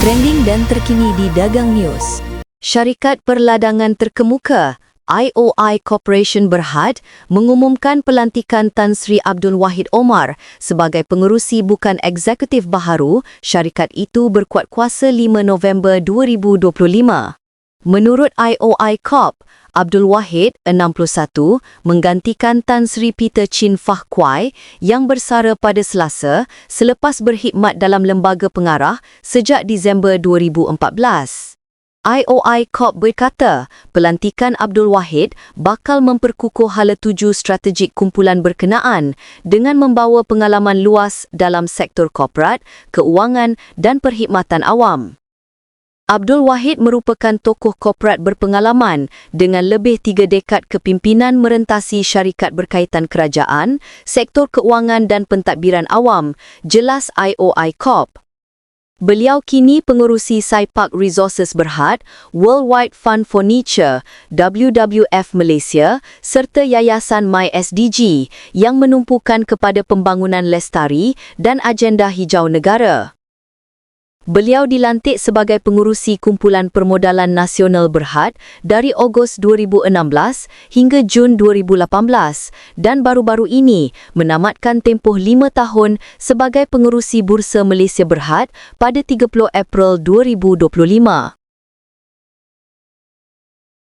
trending dan terkini di Dagang News. Syarikat Perladangan Terkemuka IOI Corporation Berhad mengumumkan pelantikan Tan Sri Abdul Wahid Omar sebagai pengerusi bukan eksekutif baharu syarikat itu berkuat kuasa 5 November 2025. Menurut IOI Corp, Abdul Wahid, 61, menggantikan Tan Sri Peter Chin Fah Kwai yang bersara pada Selasa selepas berkhidmat dalam lembaga pengarah sejak Disember 2014. IOI Corp berkata, pelantikan Abdul Wahid bakal memperkukuh hala tuju strategik kumpulan berkenaan dengan membawa pengalaman luas dalam sektor korporat, keuangan dan perkhidmatan awam. Abdul Wahid merupakan tokoh korporat berpengalaman dengan lebih tiga dekad kepimpinan merentasi syarikat berkaitan kerajaan, sektor keuangan dan pentadbiran awam, jelas IOI Corp. Beliau kini pengurusi Saipak Resources Berhad, Worldwide Fund for Nature, WWF Malaysia serta Yayasan MySDG yang menumpukan kepada pembangunan lestari dan agenda hijau negara. Beliau dilantik sebagai pengurusi Kumpulan Permodalan Nasional Berhad dari Ogos 2016 hingga Jun 2018 dan baru-baru ini menamatkan tempoh lima tahun sebagai pengurusi Bursa Malaysia Berhad pada 30 April 2025.